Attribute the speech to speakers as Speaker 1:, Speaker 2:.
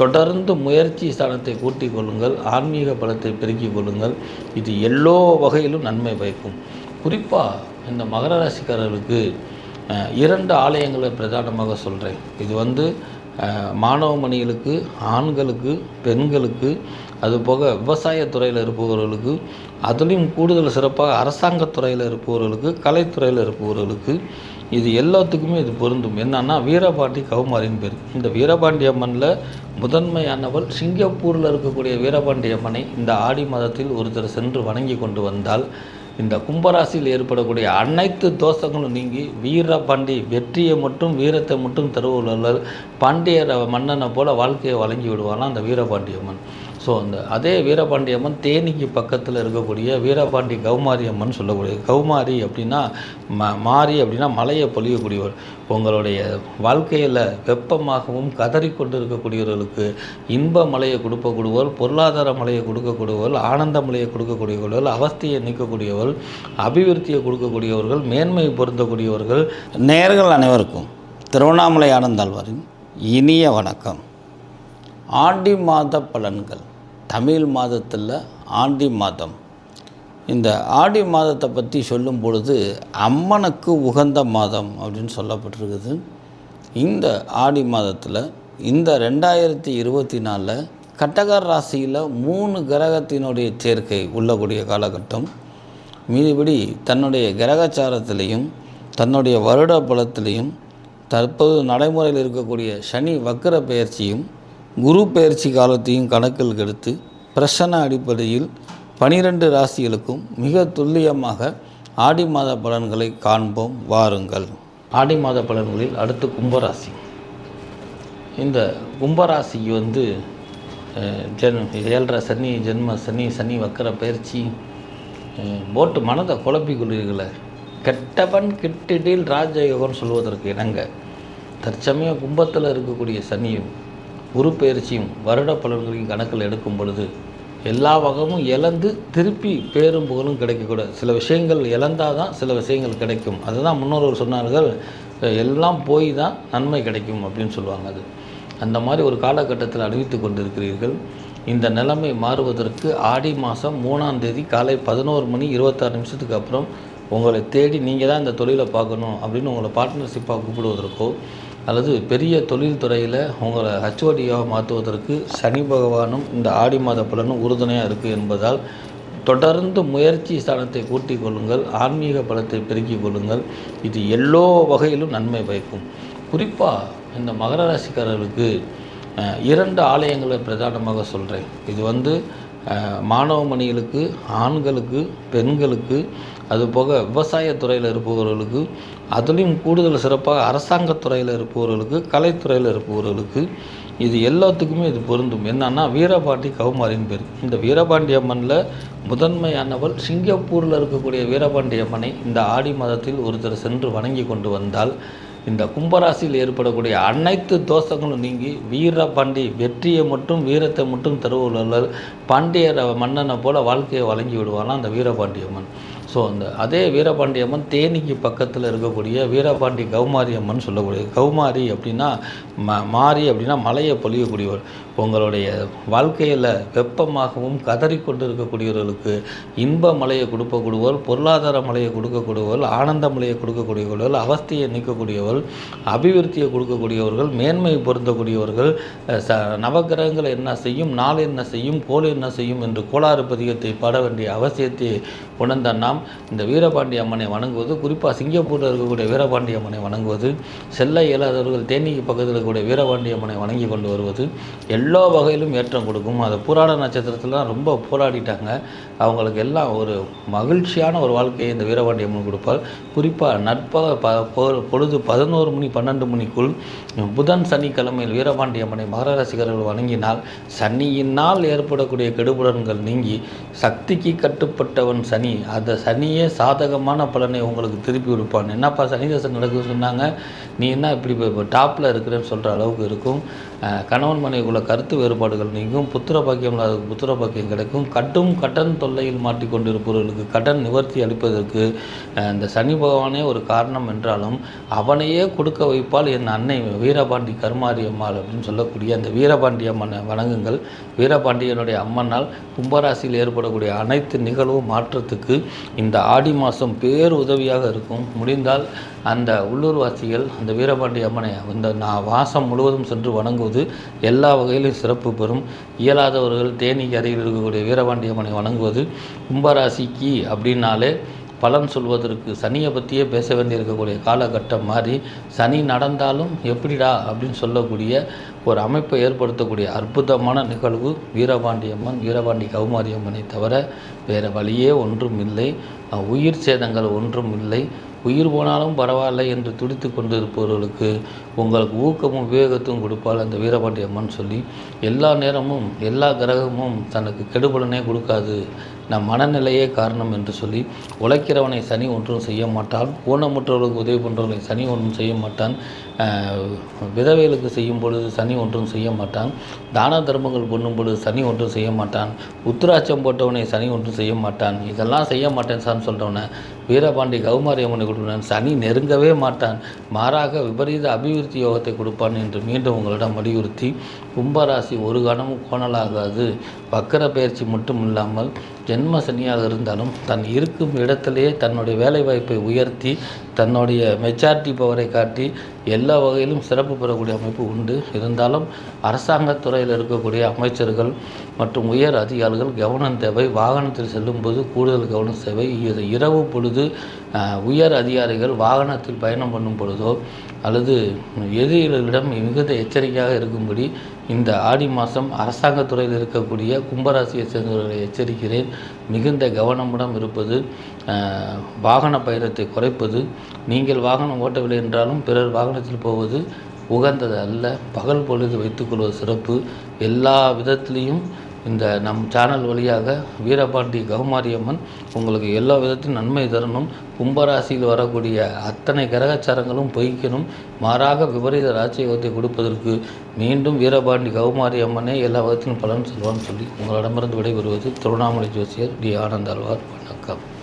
Speaker 1: தொடர்ந்து முயற்சி ஸ்தானத்தை கூட்டிக் கொள்ளுங்கள் ஆன்மீக பலத்தை பெருக்கிக் கொள்ளுங்கள். இது எல்லோ வகையிலும் நன்மை பயக்கும். குறிப்பாக இந்த மகர ராசிக்காரர்களுக்கு இரண்டு ஆலயங்களை பிரதானமாக சொல்கிறேன் இது வந்து மாணவ மணிகளுக்கு ஆண்களுக்கு பெண்களுக்கு அதுபோக விவசாயத்துறையில் இருப்பவர்களுக்கு அதுலேயும் கூடுதல் சிறப்பாக அரசாங்கத் துறையில் இருப்பவர்களுக்கு கலைத்துறையில் இருப்பவர்களுக்கு இது எல்லாத்துக்குமே இது பொருந்தும். என்னன்னா வீரபாண்டி கௌமாரின் பேர். இந்த வீரபாண்டி அம்மனில் முதன்மையானவள் சிங்கப்பூரில் இருக்கக்கூடிய வீரபாண்டி அம்மனை இந்த ஆடி மாதத்தில் ஒருத்தர் சென்று வணங்கி கொண்டு வந்தால் இந்த கும்பராசியில் ஏற்படக்கூடிய அனைத்து தோஷங்களும் நீங்கி வீரபாண்டி வெற்றியை மட்டும் வீரத்தை மட்டும் தருவதில் பாண்டியர் மன்னனை போல வாழ்க்கையை வழங்கி விடுவானா அந்த வீரபாண்டி அம்மன். ஸோ அந்த அதே வீரபாண்டியம்மன் தேனிக்கு பக்கத்தில் இருக்கக்கூடிய வீரபாண்டி கௌமாரி அம்மன் சொல்லக்கூடிய கௌமாரி அப்படின்னா ம மாரி அப்படின்னா மலையை பொழியக்கூடியவர். உங்களுடைய வாழ்க்கையில் வெப்பமாகவும் கதறி கொண்டு இருக்கக்கூடியவர்களுக்கு இன்ப மலையை கொடுக்கக்கூடியவர் பொருளாதார மலையை கொடுக்கக்கூடியவர் ஆனந்த மலையை கொடுக்கக்கூடியவர்கள் அவஸ்தையை நீக்கக்கூடியவள் அபிவிருத்தியை கொடுக்கக்கூடியவர்கள் மேன்மை பொருந்தக்கூடியவர்கள். நேர்கள் அனைவருக்கும் திருவண்ணாமலை ஆனந்தாழ்வாரின் இனிய வணக்கம். ஆண்டி மாத பலன்கள். தமிழ் மாதத்தில் ஆண்டி மாதம். இந்த ஆடி மாதத்தை பற்றி சொல்லும் பொழுது அம்மனுக்கு உகந்த மாதம் அப்படின்னு சொல்லப்பட்டிருக்குது. இந்த ஆடி மாதத்தில் இந்த ரெண்டாயிரத்தி இருபத்தி நாலில் கட்டகர் ராசியில் மூணு கிரகத்தினுடைய சேர்க்கை உள்ளக்கூடிய காலகட்டம். மீதிபடி தன்னுடைய கிரகச்சாரத்திலையும் தன்னுடைய வருட பலத்திலையும் தற்போது நடைமுறையில் இருக்கக்கூடிய சனி வக்கர பெயர்ச்சியும் குரு பயிற்சி காலத்தையும் கணக்கில் எடுத்து பிரசன அடிப்படையில் பனிரெண்டு ராசிகளுக்கும் மிக துல்லியமாக ஆடி மாத பலன்களை காண்போம். வாருங்கள். ஆடி மாத பலன்களில் அடுத்து கும்பராசி. இந்த கும்பராசிக்கு வந்து ஜென் ஏழரை சனி ஜென்ம சனி சனி வக்கர பயிற்சி போட்டு மனதை குழப்பி கொள்வீர்களே கெட்டவன் கிட்டிடில் ராஜயோகம்னு சொல்வதற்கு இணங்க. தற்சமயம் கும்பத்தில் இருக்கக்கூடிய சனியும் உருப்பெயர்ச்சியும் வருட பலன்களையும் கணக்கில் எடுக்கும் பொழுது எல்லா வகமும் இழந்து திருப்பி பேரும் புகழும் கிடைக்கக்கூடாது சில விஷயங்கள் இழந்தால் தான் சில விஷயங்கள் கிடைக்கும். அதுதான் முன்னோர்கள் சொன்னார்கள் எல்லாம் போய் தான் நன்மை கிடைக்கும் அப்படின்னு சொல்லுவாங்க அது. அந்த மாதிரி ஒரு காலகட்டத்தில் அறிவித்து கொண்டிருக்கிறீர்கள். இந்த நிலைமை மாறுவதற்கு ஆடி மாதம் மூணாம் தேதி காலை பதினோரு மணி இருபத்தாறு நிமிஷத்துக்கு அப்புறம் உங்களை தேடி நீங்கள் தான் இந்த தொழிலை பார்க்கணும் அப்படின்னு உங்களை பார்ட்னர்ஷிப்பாக கூப்பிடுவதற்கோ அல்லது பெரிய தொழில் துறையில் உங்களை ஹச்ஓடியாக மாற்றுவதற்கு சனி பகவானும் இந்த ஆடி மாத பலனும் உறுதுணையாக இருக்குது என்பதால் தொடர்ந்து முயற்சி ஸ்தானத்தை கூட்டிக் கொள்ளுங்கள் ஆன்மீக பலத்தை பெருக்கிக் கொள்ளுங்கள். இது எல்லோ வகையிலும் நன்மை பயக்கும். குறிப்பாக இந்த மகர ராசிக்காரர்களுக்கு இரண்டு ஆலயங்களை பிரதானமாக சொல்கிறேன் இது வந்து மாணவ மணிகளுக்கு ஆண்களுக்கு பெண்களுக்கு அதுபோக விவசாயத்துறையில் இருப்பவர்களுக்கு அதுலேயும் கூடுதல் சிறப்பாக அரசாங்கத் துறையில் இருப்பவர்களுக்கு கலைத்துறையில் இருப்பவர்களுக்கு இது எல்லாத்துக்குமே இது பொருந்தும். என்னன்னா வீரபாண்டி கௌமாரின் பேர். இந்த வீரபாண்டி அம்மனில் முதன்மையானவள் சிங்கப்பூரில் இருக்கக்கூடிய வீரபாண்டி அம்மனை இந்த ஆடி மாதத்தில் ஒருத்தர் சென்று வணங்கி கொண்டு வந்தால் இந்த கும்பராசியில் ஏற்படக்கூடிய அனைத்து தோஷங்களும் நீங்கி வீரபாண்டி வெற்றியை மட்டும் வீரத்தை மட்டும் தருவதில் பாண்டியர் மன்னனை போல வாழ்க்கையை வழங்கி விடுவானா அந்த வீரபாண்டியம்மன் ஸோ அந்த அதே வீரபாண்டி அம்மன் தேனிக்கு பக்கத்தில் இருக்கக்கூடிய வீரபாண்டி கௌமாரி அம்மன் சொல்லக்கூடிய கௌமாரி அப்படின்னா ம மாரி அப்படின்னா மலையை பொழியக்கூடியவர். உங்களுடைய வாழ்க்கையில் வெப்பமாகவும் கதறிக்கொண்டு இருக்கக்கூடியவர்களுக்கு இன்ப மலையை கொடுக்கக்கூடியவர் பொருளாதார மலையை கொடுக்கக்கூடியவர் ஆனந்த மலையை கொடுக்கக்கூடியவர்கள் அவஸ்தையை நீக்கக்கூடியவர்கள் அபிவிருத்தியை கொடுக்கக்கூடியவர்கள் மேன்மை பொருந்தக்கூடியவர்கள் ச நவகிரகங்கள் என்ன செய்யும் நாள் என்ன செய்யும் கோல் என்ன செய்யும் என்று கோளாறு பதிகத்தை பாட வேண்டிய அவசியத்தை உணர்ந்த நாம் இந்த வீரபாண்டிய அம்மனை வணங்குவது குறிப்பாக சிங்கப்பூரில் இருக்கக்கூடிய வீரபாண்டிய அம்மனை வணங்குவது செல்ல இயலாதவர்கள் தேனிக்கு பக்கத்தில் இருக்கக்கூடிய வீரபாண்டிய அம்மனை வணங்கி கொண்டு வருவது எல்லா வகையிலும் ஏற்றம் கொடுக்கும். அதை புராண நட்சத்திரத்துலாம் ரொம்ப போராடிட்டாங்க. அவங்களுக்கு எல்லாம் ஒரு மகிழ்ச்சியான ஒரு வாழ்க்கையை இந்த வீரபாண்டிய அம்மன் கொடுப்பார். குறிப்பாக நட்பக ப பொழுது பதினோரு மணி பன்னெண்டு மணிக்குள் புதன் சனிக்கிழமையில் வீரபாண்டிய அம்மனை மகர ரசிகர்கள் வணங்கினால் சனியினால் ஏற்படக்கூடிய கெடுபுடன்கள் நீங்கி சக்திக்கு கட்டுப்பட்டவன் சனி. அந்த சனியே சாதகமான பலனை உங்களுக்கு திருப்பி கொடுப்பான். என்னப்பா சனி தசை நடக்குதுன்னு சொன்னாங்க. நீ என்ன இப்படி டாப்பில் இருக்கிறேன்னு சொல்கிற அளவுக்கு இருக்கும். கணவன் மனைவிக்குள்ள கருத்து வேறுபாடுகள் நீங்கும் புத்திர பாக்கியம் இல்லாத புத்திர பாக்கியம் கிடைக்கும். கட்டும் கடன் தொல்லையில் மாட்டிக்கொண்டிருப்பவர்களுக்கு கடன் நிவர்த்தி அளிப்பதற்கு இந்த சனி பகவானே ஒரு காரணம் என்றாலும் அவனையே கொடுக்க வைப்பால் என் அன்னை வீரபாண்டி கருமாரி அம்மாள் அப்படின்னு சொல்லக்கூடிய அந்த வீரபாண்டி அம்மனை வணங்குங்கள். வீரபாண்டியனுடைய அம்மனால் கும்பராசியில் ஏற்படக்கூடிய அனைத்து நிகழ்வு மாற்றத்துக்கு இந்த ஆடி மாதம் பேர் உதவியாக இருக்கும். முடிந்தால் அந்த உள்ளூர்வாசிகள் அந்த வீரபாண்டி அம்மனை இந்த நான் வாசம் முழுவதும் சென்று வணங்குவது எல்லா வகையிலும் சிறப்பு பெறும். இயலாதவர்கள் தேனிக்கு அருகில் இருக்கக்கூடிய வீரபாண்டி அம்மனை வணங்குவது கும்பராசிக்கு அப்படின்னாலே பலன் சொல்வதற்கு சனியை பற்றியே பேச வேண்டியிருக்கக்கூடிய காலகட்டம் மாறி சனி நடந்தாலும் எப்படிடா அப்படின்னு சொல்லக்கூடிய ஒரு அமைப்பை ஏற்படுத்தக்கூடிய அற்புதமான நிகழ்வு வீரபாண்டி அம்மன் வீரபாண்டி கௌமாரியம்மனை தவிர வேறு வழியே ஒன்றும் இல்லை. உயிர் சேதங்கள் ஒன்றும் இல்லை. உயிர் போனாலும் பரவாயில்ல என்று துடித்து கொண்டிருப்பவர்களுக்கு உங்களுக்கு ஊக்கமும் விவேகத்தும் கொடுப்பாள் அந்த வீரபாண்டி அம்மன் சொல்லி எல்லா நேரமும் எல்லா கிரகமும் தனக்கு கெடுபலனே கொடுக்காது. நம் மனநிலையே காரணம் என்று சொல்லி உழைக்கிறவனை சனி ஒன்றும் செய்ய மாட்டான் ஊனமுற்றவர்களுக்கு உதவி பண்ணுறவனை சனி ஒன்றும் செய்ய மாட்டான். விதவைகளுக்கு செய்யும் பொழுது சனி ஒன்றும் செய்ய மாட்டான். தான தர்மங்கள் பண்ணும் பொழுது சனி ஒன்றும் செய்ய மாட்டான். உத்திராட்சம் போட்டவனை சனி ஒன்றும் செய்ய மாட்டான். இதெல்லாம் செய்ய மாட்டேன் சார் சொல்கிறவனை வீரபாண்டி கௌமாரி அம்மனை கொடுப்பான் சனி நெருங்கவே மாட்டான். மாறாக விபரீத அபிவிருத்தி யோகத்தை கொடுப்பான் என்று மீண்டும் உங்களிடம் வலியுறுத்தி கும்பராசி ஒரு கணமும் கோணலாகாது. வக்கர பயிற்சி மட்டும் இல்லாமல் ஜென்ம சனியாக இருந்தாலும் தன் இருக்கும் இடத்திலேயே தன்னுடைய வேலைவாய்ப்பை உயர்த்தி தன்னுடைய மெச்சாரிட்டி பவரை காட்டி எல்லா வகையிலும் சிறப்பு பெறக்கூடிய அமைப்பு உண்டு. இருந்தாலும் அரசாங்கத் துறையில் இருக்கக்கூடிய அமைச்சர்கள் மற்றும் உயர் அதிகாரிகள் கவனம் தேவை. வாகனத்தில் செல்லும்போது கூடுதல் கவனம் தேவை. இது இரவு பொழுது உயர் அதிகாரிகள் வாகனத்தில் பயணம் பண்ணும் பொழுதோ அல்லது எதிரிகளிடம் மிகுந்த எச்சரிக்கையாக இருக்கும்படி இந்த ஆடி மாதம் அரசாங்கத்துறையில் இருக்கக்கூடிய கும்பராசியை சேர்ந்தவர்களை எச்சரிக்கிறேன். மிகுந்த கவனமுடன் இருப்பது வாகன பயணத்தை குறைப்பது நீங்கள் வாகனம் ஓட்டவில்லை என்றாலும் பிறர் வாகனத்தில் போவது உகந்தது அல்ல பகல் பொழுது வைத்துக்கொள்வது சிறப்பு. எல்லா விதத்திலையும் இந்த நம் சேனல் வழியாக வீரபாண்டி கௌமாரியம்மன் உங்களுக்கு எல்லா விதத்திலும் நன்மை தரணும். கும்பராசியில் வரக்கூடிய அத்தனை கிரகச்சாரங்களும் பொய்க்கணும். மாறாக விபரீத ராஜயோகத்தை கொடுப்பதற்கு மீண்டும் வீரபாண்டி கௌமாரி அம்மனே எல்லா விதத்திலும் பலன் சொல்வான்னு சொல்லி உங்களிடமிருந்து விடைபெறுவது திருவண்ணாமலை ஜோசியர் டி. ஆனந்தாழ்வார். வணக்கம்.